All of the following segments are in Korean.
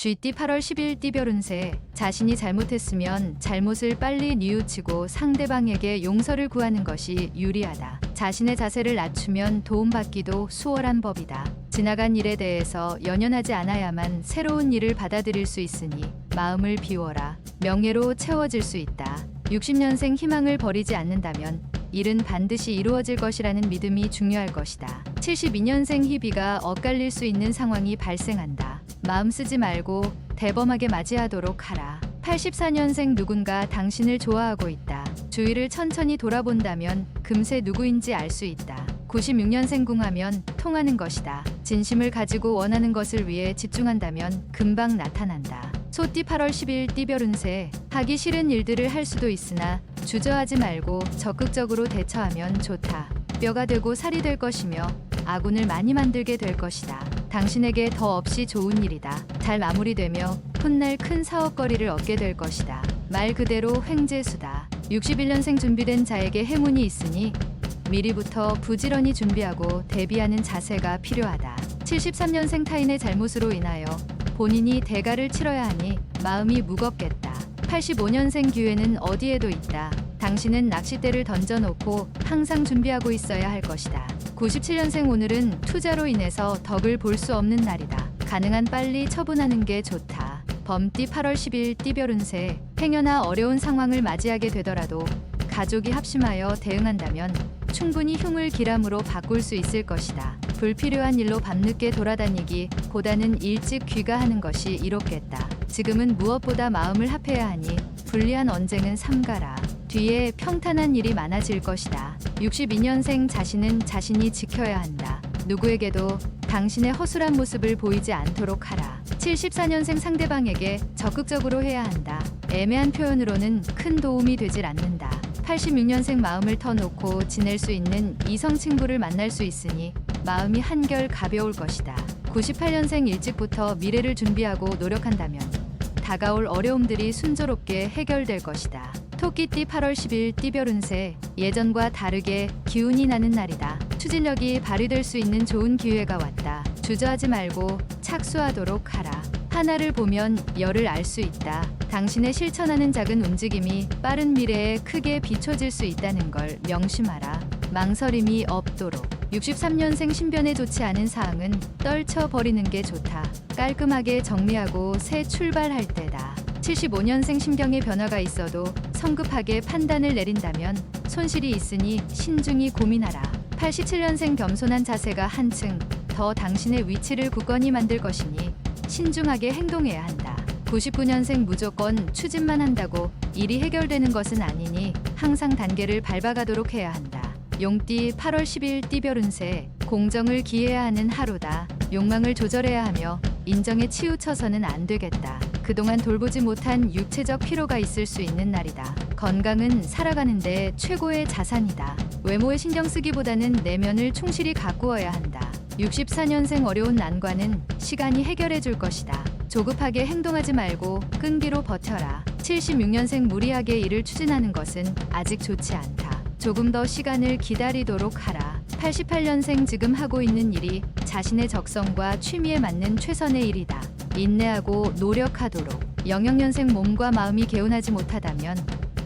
쥐띠 8월 10일 띠별 운세 자신이 잘못했으면 잘못을 빨리 뉘우치고 상대방에게 용서를 구하는 것이 유리하다. 자신의 자세를 낮추면 도움받기도 수월한 법이다. 지나간 일에 대해서 연연하지 않아야만 새로운 일을 받아들일 수 있으니 마음을 비워라. 명예로 채워질 수 있다. 60년생 희망을 버리지 않는다면 일은 반드시 이루어질 것이라는 믿음이 중요할 것이다. 72년생 희비가 엇갈릴 수 있는 상황이 발생한다. 마음 쓰지 말고 대범하게 맞이하도록 하라. 84년생 누군가 당신을 좋아하고 있다. 주위를 천천히 돌아본다면 금세 누구인지 알 수 있다. 96년생 궁하면 통하는 것이다. 진심을 가지고 원하는 것을 위해 집중한다면 금방 나타난다. 소띠 8월 10일 띠별 운세 하기 싫은 일들을 할 수도 있으나 주저하지 말고 적극적으로 대처하면 좋다. 뼈가 되고 살이 될 것이며 아군을 많이 만들게 될 것이다. 당신에게 더 없이 좋은 일이다. 잘 마무리되며 훗날 큰 사업거리를 얻게 될 것이다. 말 그대로 횡재수다. 61년생 준비된 자에게 행운이 있으니 미리부터 부지런히 준비하고 대비하는 자세가 필요하다. 73년생 타인의 잘못으로 인하여 본인이 대가를 치러야 하니 마음이 무겁겠다. 85년생 기회는 어디에도 있다. 당신은 낚싯대를 던져놓고 항상 준비하고 있어야 할 것이다. 97년생 오늘은 투자로 인해서 덕을 볼 수 없는 날이다. 가능한 빨리 처분하는 게 좋다. 범띠 8월 10일 띠별 운세 행여나 어려운 상황을 맞이하게 되더라도 가족이 합심하여 대응한다면 충분히 흉을 기람으로 바꿀 수 있을 것이다. 불필요한 일로 밤늦게 돌아다니기 보다는 일찍 귀가하는 것이 이롭겠다. 지금은 무엇보다 마음을 합해야 하니 불리한 언쟁은 삼가라. 뒤에 평탄한 일이 많아질 것이다. 62년생 자신은 자신이 지켜야 한다. 누구에게도 당신의 허술한 모습을 보이지 않도록 하라. 74년생 상대방에게 적극적으로 해야 한다. 애매한 표현으로는 큰 도움이 되질 않는다. 86년생 마음을 터놓고 지낼 수 있는 이성 친구를 만날 수 있으니 마음이 한결 가벼울 것이다. 98년생 일찍부터 미래를 준비하고 노력한다면 다가올 어려움들이 순조롭게 해결될 것이다. 토끼띠 8월 10일 띠별 운세 예전과 다르게 기운이 나는 날이다. 추진력이 발휘될 수 있는 좋은 기회가 왔다. 주저하지 말고 착수하도록 하라. 하나를 보면 열을 알 수 있다. 당신의 실천하는 작은 움직임이 빠른 미래에 크게 비춰질 수 있다는 걸 명심하라. 망설임이 없도록. 63년생 신변에 좋지 않은 사항은 떨쳐버리는 게 좋다. 깔끔하게 정리하고 새 출발할 때다. 75년생 신병의 변화가 있어도 성급하게 판단을 내린다면 손실이 있으니 신중히 고민하라. 87년생 겸손한 자세가 한층 더 당신의 위치를 굳건히 만들 것이니 신중하게 행동해야 한다. 99년생 무조건 추진만 한다고 일이 해결되는 것은 아니니 항상 단계를 밟아가도록 해야 한다. 용띠 8월 10일 띠별 운세 공정을 기해야 하는 하루다. 욕망을 조절해야 하며 인정에 치우쳐서는 안 되겠다. 그동안 돌보지 못한 육체적 피로가 있을 수 있는 날이다. 건강은 살아가는데 최고의 자산이다. 외모에 신경 쓰기보다는 내면을 충실히 가꾸어야 한다. 64년생 어려운 난관은 시간이 해결해 줄 것이다. 조급하게 행동하지 말고 끈기로 버텨라. 76년생 무리하게 일을 추진하는 것은 아직 좋지 않다. 조금 더 시간을 기다리도록 하라. 88년생 지금 하고 있는 일이 자신의 적성과 취미에 맞는 최선의 일이다. 인내하고 노력하도록. 영영년생 몸과 마음이 개운하지 못하다면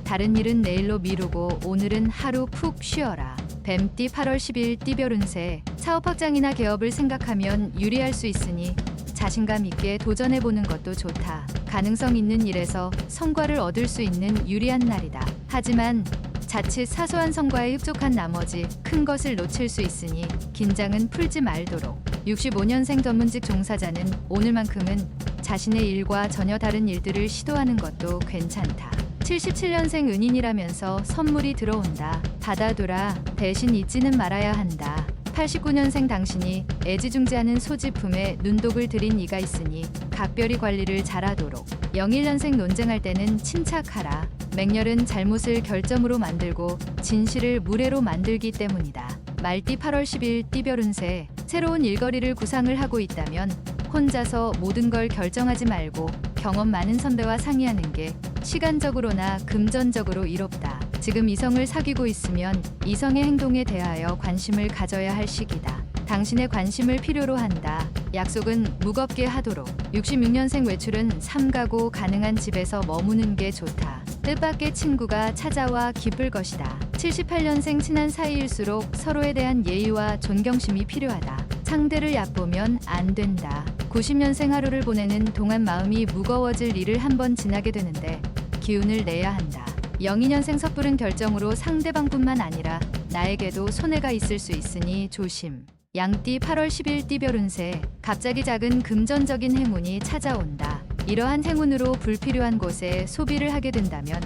다른 일은 내일로 미루고 오늘은 하루 푹 쉬어라. 뱀띠 8월 10일 띠별 운세 사업 확장이나 개업을 생각하면 유리할 수 있으니 자신감 있게 도전해 보는 것도 좋다. 가능성 있는 일에서 성과를 얻을 수 있는 유리한 날이다. 하지만 자칫 사소한 성과에 흡족한 나머지 큰 것을 놓칠 수 있으니 긴장은 풀지 말도록. 65년생 전문직 종사자는 오늘만큼은 자신의 일과 전혀 다른 일들을 시도하는 것도 괜찮다. 77년생 은인이라면서 선물이 들어온다. 받아두라. 대신 잊지는 말아야 한다. 89년생 당신이 애지중지하는 소지품에 눈독을 들인 이가 있으니 각별히 관리를 잘하도록. 01년생 논쟁할 때는 침착하라. 맹렬은 잘못을 결점으로 만들고 진실을 무례로 만들기 때문이다. 말띠 8월 10일 띠별 운세 새로운 일거리를 구상을 하고 있다면 혼자서 모든 걸 결정하지 말고 경험 많은 선배와 상의하는 게 시간적으로나 금전적으로 이롭다. 지금 이성을 사귀고 있으면 이성의 행동에 대하여 관심을 가져야 할 시기다. 당신의 관심을 필요로 한다. 약속은 무겁게 하도록. 66년생 외출은 삼가고 가능한 집에서 머무는 게 좋다. 뜻밖의 친구가 찾아와 기쁠 것이다. 78년생 친한 사이일수록 서로에 대한 예의와 존경심이 필요하다. 상대를 얕보면 안 된다. 90년생 하루를 보내는 동안 마음이 무거워질 일을 한번 지나게 되는데 기운을 내야 한다. 02년생 섣부른 결정으로 상대방뿐만 아니라 나에게도 손해가 있을 수 있으니 조심. 양띠 8월 10일 띠별 운세 갑자기 작은 금전적인 행운이 찾아온다. 이러한 행운으로 불필요한 곳에 소비를 하게 된다면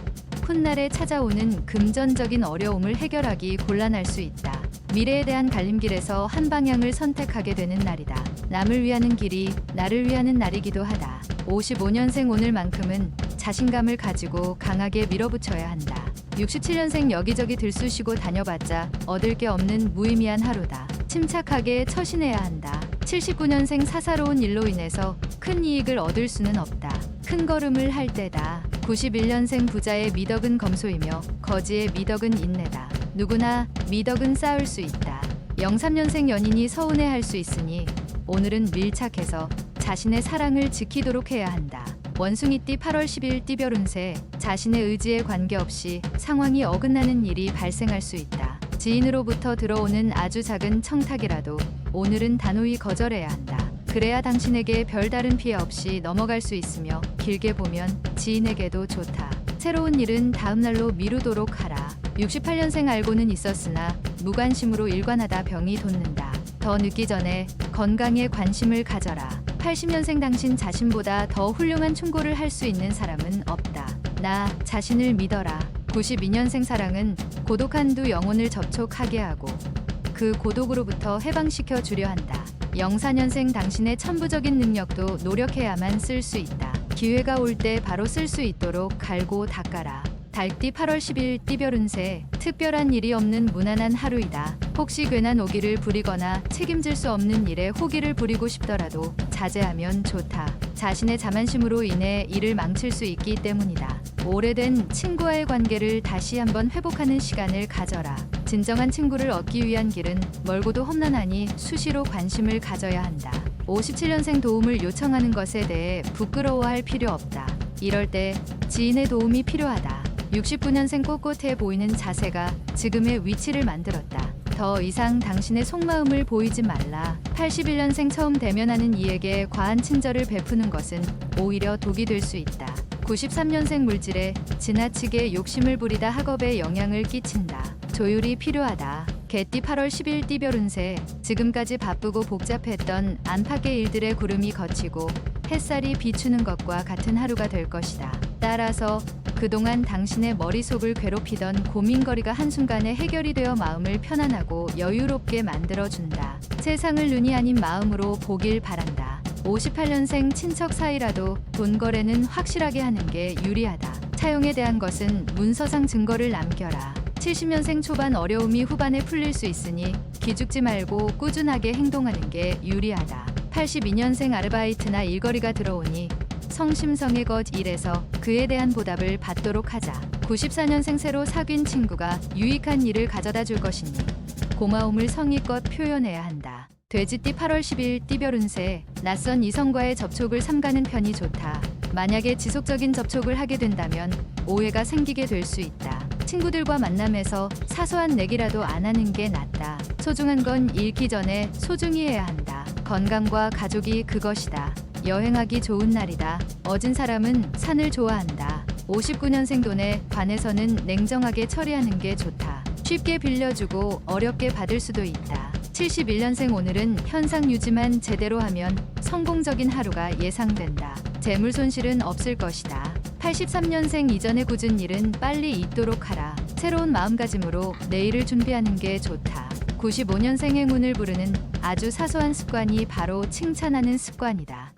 훗날에 찾아오는 금전적인 어려움을 해결하기 곤란할 수 있다. 미래에 대한 갈림길에서 한 방향을 선택하게 되는 날이다. 남을 위하는 길이 나를 위하는 날이기도 하다. 55년생 오늘만큼은 자신감을 가지고 강하게 밀어붙여야 한다. 67년생 여기저기 들쑤시고 다녀봤자 얻을 게 없는 무의미한 하루다. 침착하게 처신해야 한다. 79년생 사사로운 일로 인해서 큰 이익을 얻을 수는 없다. 큰 걸음을 할 때다. 91년생 부자의 미덕은 검소이며 거지의 미덕은 인내다. 누구나 미덕은 쌓을 수 있다. 03년생 연인이 서운해 할 수 있으니 오늘은 밀착해서 자신의 사랑을 지키도록 해야 한다. 원숭이띠 8월 10일 띠별 운세 자신의 의지에 관계없이 상황이 어긋나는 일이 발생할 수 있다. 지인으로부터 들어오는 아주 작은 청탁이라도 오늘은 단호히 거절해야 한다. 그래야 당신에게 별다른 피해 없이 넘어갈 수 있으며 길게 보면 지인에게도 좋다. 새로운 일은 다음 날로 미루도록 하라. 68년생 알고는 있었으나 무관심으로 일관하다 병이 돋는다. 더 늦기 전에 건강에 관심을 가져라. 80년생 당신 자신보다 더 훌륭한 충고를 할 수 있는 사람은 없다. 나 자신을 믿어라. 92년생 사랑은 고독한 두 영혼을 접촉하게 하고 그 고독으로부터 해방시켜 주려 한다. 04년생 당신의 천부적인 능력도 노력해야만 쓸 수 있다. 기회가 올 때 바로 쓸 수 있도록 갈고 닦아라. 달띠 8월 10일 띠별 운세 특별한 일이 없는 무난한 하루이다. 혹시 괜한 오기를 부리거나 책임질 수 없는 일에 호기를 부리고 싶더라도 자제하면 좋다. 자신의 자만심으로 인해 일을 망칠 수 있기 때문이다. 오래된 친구와의 관계를 다시 한번 회복하는 시간을 가져라. 진정한 친구를 얻기 위한 길은 멀고도 험난하니 수시로 관심을 가져야 한다. 57년생 도움을 요청하는 것에 대해 부끄러워할 필요 없다. 이럴 때 지인의 도움이 필요하다. 69년생 꼿꼿해 보이는 자세가 지금의 위치를 만들었다. 더 이상 당신의 속마음을 보이지 말라. 81년생 처음 대면하는 이에게 과한 친절을 베푸는 것은 오히려 독이 될 수 있다. 93년생 물질에 지나치게 욕심을 부리다 학업에 영향을 끼친다. 조율이 필요하다. 개띠 8월 10일 띠별 운세 지금까지 바쁘고 복잡했던 안팎의 일들의 구름이 걷히고 햇살이 비추는 것과 같은 하루가 될 것이다. 따라서 그동안 당신의 머릿속을 괴롭히던 고민거리가 한순간에 해결이 되어 마음을 편안하고 여유롭게 만들어준다. 세상을 눈이 아닌 마음으로 보길 바란다. 58년생 친척 사이라도 돈 거래는 확실하게 하는 게 유리하다. 차용에 대한 것은 문서상 증거를 남겨라. 70년생 초반 어려움이 후반에 풀릴 수 있으니 기죽지 말고 꾸준하게 행동하는 게 유리하다. 82년생 아르바이트나 일거리가 들어오니 성심성의 것 일에서 그에 대한 보답을 받도록 하자. 94년생 새로 사귄 친구가 유익한 일을 가져다 줄 것이니 고마움을 성의껏 표현해야 한다. 돼지띠 8월 10일 띠별 운세 낯선 이성과의 접촉을 삼가는 편이 좋다. 만약에 지속적인 접촉을 하게 된다면 오해가 생기게 될 수 있다. 친구들과 만남에서 사소한 내기라도 안 하는 게 낫다. 소중한 건 잃기 전에 소중히 해야 한다. 건강과 가족이 그것이다. 여행하기 좋은 날이다. 어진 사람은 산을 좋아한다. 59년생 돈에 관해서는 냉정하게 처리하는 게 좋다. 쉽게 빌려주고 어렵게 받을 수도 있다. 71년생 오늘은 현상 유지만 제대로 하면 성공적인 하루가 예상된다. 재물 손실은 없을 것이다. 83년생 이전에 굳은 일은 빨리 잊도록 하라. 새로운 마음가짐으로 내일을 준비하는 게 좋다. 95년생 행운을 부르는 아주 사소한 습관이 바로 칭찬하는 습관이다.